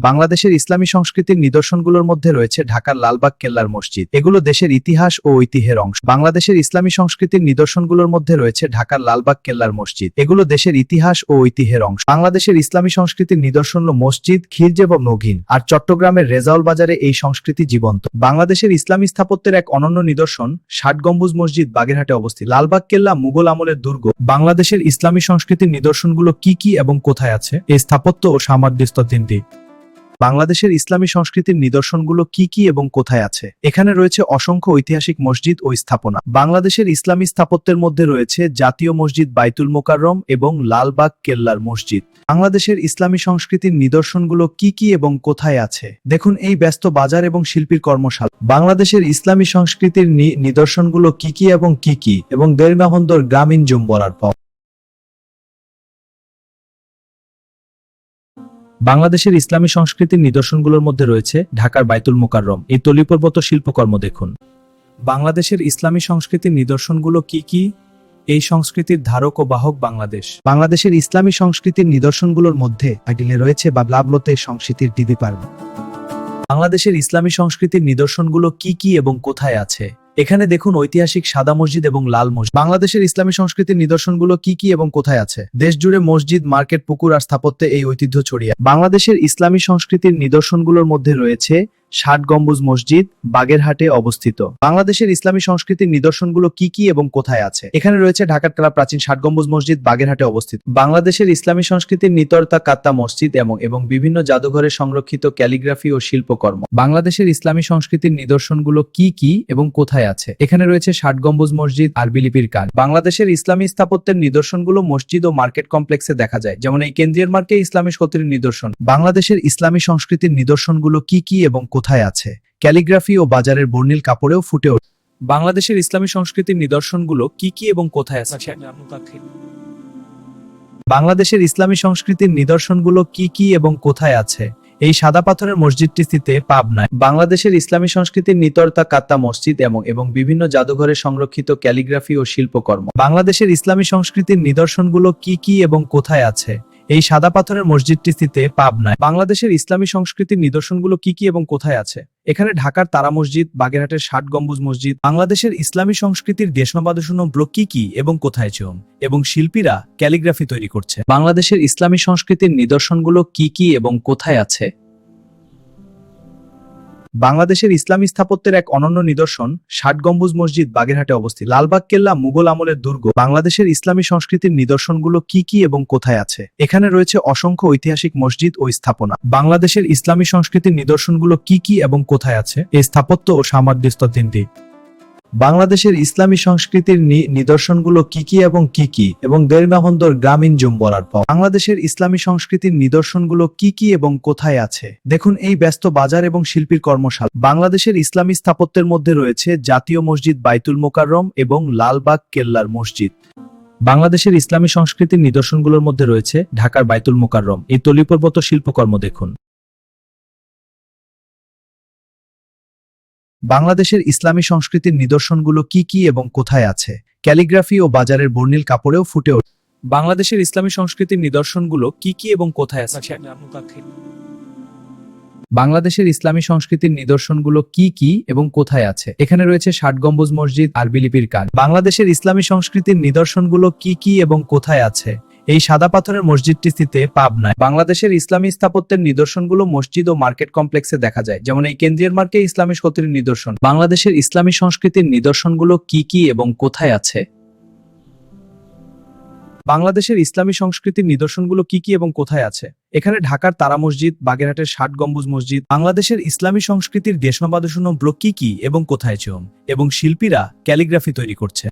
বাংলাদেশের ইসলামী সংস্কৃতির নিদর্শনগুলোর মধ্যে রয়েছে ঢাকার লালবাগ কেল্লার মসজিদ। এগুলো দেশের ইতিহাস ও ঐতিহ্যের অংশ। বাংলাদেশের ইসলামী সংস্কৃতির নিদর্শনগুলোর মধ্যে রয়েছে ঢাকার লালবাগ কেল্লার মসজিদ। এগুলো দেশের ইতিহাস ও ঐতিহ্যের অংশ। বাংলাদেশের ইসলামী সংস্কৃতির নিদর্শন হল মসজিদ এবং নগিন আর চট্টগ্রামের রেজাউল বাজারে এই সংস্কৃতি জীবন্ত। বাংলাদেশের ইসলামী স্থাপত্যের এক অনন্য নিদর্শন ষাট গম্বুজ মসজিদ বাগেরহাটে অবস্থিত। লালবাগ কেল্লা মুঘল আমলের দুর্গ। বাংলাদেশের ইসলামী সংস্কৃতির নিদর্শনগুলো কি কি এবং কোথায় আছে? এই স্থাপত্য ও সামর্থ্য তিনটি। বাংলাদেশের ইসলামী সংস্কৃতির নিদর্শনগুলো কি কি এবং কোথায় আছে? এখানে রয়েছে অসংখ্য ঐতিহাসিক মসজিদ ও স্থাপনা। বাংলাদেশের ইসলামী স্থাপত্যের মধ্যে রয়েছে জাতীয় মসজিদ বাইতুল মোকাররম এবং লালবাগ কেল্লার মসজিদ। বাংলাদেশের ইসলামী সংস্কৃতির নিদর্শনগুলো কি কি এবং কোথায় আছে? দেখুন এই ব্যস্ত বাজার এবং শিল্পীর কর্মশালা। বাংলাদেশের ইসলামী সংস্কৃতির নিদর্শনগুলো কি কি এবং কি কি এবং দেড়মাহন্দর গ্রামীণ জুম্বরার পর। বাংলাদেশের ইসলামী সংস্কৃতির নিদর্শনগুলোর মধ্যে রয়েছে ঢাকার বাইতুল মোকাররম। এই তলিপর্বত শিল্পকর্ম দেখুন। বাংলাদেশের ইসলামী সংস্কৃতির নিদর্শনগুলো কি কি? এই সংস্কৃতির ধারক ও বাহক বাংলাদেশ। বাংলাদেশের ইসলামী সংস্কৃতির নিদর্শনগুলোর মধ্যে আইডিলে রয়েছে বা ব্লাবলোতে সংস্কৃতির ডিবি পার্ব বাংলাদেশের ইসলামী সংস্কৃতির নিদর্শনগুলো কি কি এবং কোথায় আছে? এখানে দেখুন ঐতিহাসিক সাদা মসজিদ এবং লাল মসজিদ। বাংলাদেশের ইসলামী সংস্কৃতির নিদর্শনগুলো কি কি এবং কোথায় আছে? দেশ জুড়ে মসজিদ, মার্কেট, পুকুর আর স্থাপত্যে এই ঐতিহ্য ছড়িয়ে বাংলাদেশের ইসলামী সংস্কৃতির নিদর্শনগুলোর মধ্যে রয়েছে ষাট গম্বুজ মসজিদ বাগেরহাটে অবস্থিত। বাংলাদেশের ইসলামী সংস্কৃতির নিদর্শনগুলো কি কি এবং কোথায় আছে? এখানে রয়েছে ঢাকার কালা প্রাচীন ষাট গম্বুজ মসজিদ বাগেরহাটে অবস্থিত। বাংলাদেশের ইসলামী সংস্কৃতির নিতরতা কাত্তা মসজিদ এবং এবং বিভিন্ন জাদুঘরে সংরক্ষিত ক্যালিগ্রাফি ও শিল্পকর্ম। বাংলাদেশের ইসলামী সংস্কৃতির নিদর্শনগুলো কি কি এবং কোথায় আছে? এখানে রয়েছে ষাট গম্বুজ মসজিদ আরবি লিপির কাজ বাংলাদেশের ইসলামী স্থাপত্যের নিদর্শনগুলো মসজিদ ও মার্কেট কমপ্লেক্সে দেখা যায়, যেমন এই কেন্দ্রীয় মার্কে ইসলামী শক্তির নিদর্শন। বাংলাদেশের ইসলামী সংস্কৃতির নিদর্শনগুলো কি কি এবং কোথায় আছে? ক্যালিগ্রাফি ও বাজারের বর্ণিল কাপড়েও ফুটে ওঠে। বাংলাদেশের ইসলামী সংস্কৃতির নিদর্শনগুলো কি কি এবং কোথায় আছে? বাংলাদেশের ইসলামী সংস্কৃতির নিদর্শনগুলো কি কি এবং কোথায় আছে? এই সাদা পাথরের মসজিদটি স্থিতে পাবনায়। বাংলাদেশের ইসলামী সংস্কৃতির নিতরতা কাত্তা মসজিদ এবং এবং বিভিন্ন জাদুঘরে সংরক্ষিত ক্যালিগ্রাফি ও শিল্পকর্ম। বাংলাদেশের ইসলামী সংস্কৃতির নিদর্শনগুলো কি কি এবং কোথায় আছে? এই সাদা পাথরের মসজিদটি স্থিতে পাবনায় বাংলাদেশের ইসলামী সংস্কৃতির নিদর্শনগুলো কি কি এবং কোথায় আছে? এখানে ঢাকার তারা মসজিদ, বাগেরহাটের ষাট গম্বুজ মসজিদ, বাংলাদেশের ইসলামী সংস্কৃতির দেশমাবাদশূন্য ব্লক কি কি এবং কোথায় চম? এবং শিল্পীরা ক্যালিগ্রাফি তৈরি করছে। বাংলাদেশের ইসলামী সংস্কৃতির নিদর্শনগুলো কি কি এবং কোথায় আছে? বাংলাদেশের ইসলামী স্থাপত্যের এক অনন্য নিদর্শন ষাট গম্বুজ মসজিদ বাগেরহাটে অবস্থিত। লালবাগ কেল্লা মুঘল আমলের দুর্গ। বাংলাদেশের ইসলামী সংস্কৃতির নিদর্শনগুলো কি কি এবং কোথায় আছে? এখানে রয়েছে অসংখ্য ঐতিহাসিক মসজিদ ও স্থাপনা। বাংলাদেশের ইসলামী সংস্কৃতির নিদর্শনগুলো কি কি এবং কোথায় আছে? এই স্থাপত্য ও সামর্থ্য তিনটি। বাংলাদেশের ইসলামী সংস্কৃতির নিদর্শনগুলো কি কি এবং কি কি? এবং দেড়মাহন্দর গ্রামীণ জুম্বরার পর। বাংলাদেশের ইসলামী সংস্কৃতির নিদর্শনগুলো কি কি এবং কোথায় আছে? দেখুন এই ব্যস্ত বাজার এবং শিল্পীর কর্মশালা। বাংলাদেশের ইসলামী স্থাপত্যের মধ্যে রয়েছে জাতীয় মসজিদ বাইতুল মোকাররম এবং লালবাগ কেল্লার মসজিদ। বাংলাদেশের ইসলামী সংস্কৃতির নিদর্শনগুলোর মধ্যে রয়েছে ঢাকার বাইতুল মোকাররম। এই তলিপর্বত শিল্পকর্ম দেখুন। বাংলাদেশের ইসলামী সংস্কৃতির নিদর্শনগুলো কি কি এবং কোথায় আছে? ক্যালিগ্রাফি ও বাজারের বর্ণিল কাপড়েও ফুটে ওঠে। বাংলাদেশের ইসলামী সংস্কৃতির নিদর্শনগুলো কি কি এবং কোথায় আছে? বাংলাদেশের ইসলামী সংস্কৃতির নিদর্শনগুলো কি কি এবং কোথায় আছে? এখানে রয়েছে ষাট গম্বুজ মসজিদ আরবি লিপির কাজ। বাংলাদেশের ইসলামী সংস্কৃতির নিদর্শনগুলো কি কি এবং কোথায় আছে? এই সাদা পাথরের মসজিদটি স্থিতে পাবনায় বাংলাদেশের ইসলামী স্থাপত্যের নিদর্শনগুলো মসজিদ ও মার্কেট কমপ্লেক্সে দেখা যায়। যেমন এই কেন্দ্রীয় মার্কে ইসলামী শক্তির নিদর্শন। বাংলাদেশের ইসলামী সংস্কৃতির নিদর্শনগুলো কি কি এবং কোথায় আছে? বাংলাদেশের ইসলামী সংস্কৃতির নিদর্শনগুলো কি কি এবং কোথায় আছে? এখানে ঢাকার তারা মসজিদ, বাগেরহাটের ষাট গম্বুজ মসজিদ, বাংলাদেশের ইসলামী সংস্কৃতির দেশমাবাদশূন্য ব্লক কি কি এবং কোথায় চম এবং শিল্পীরা ক্যালিগ্রাফি তৈরি করছে।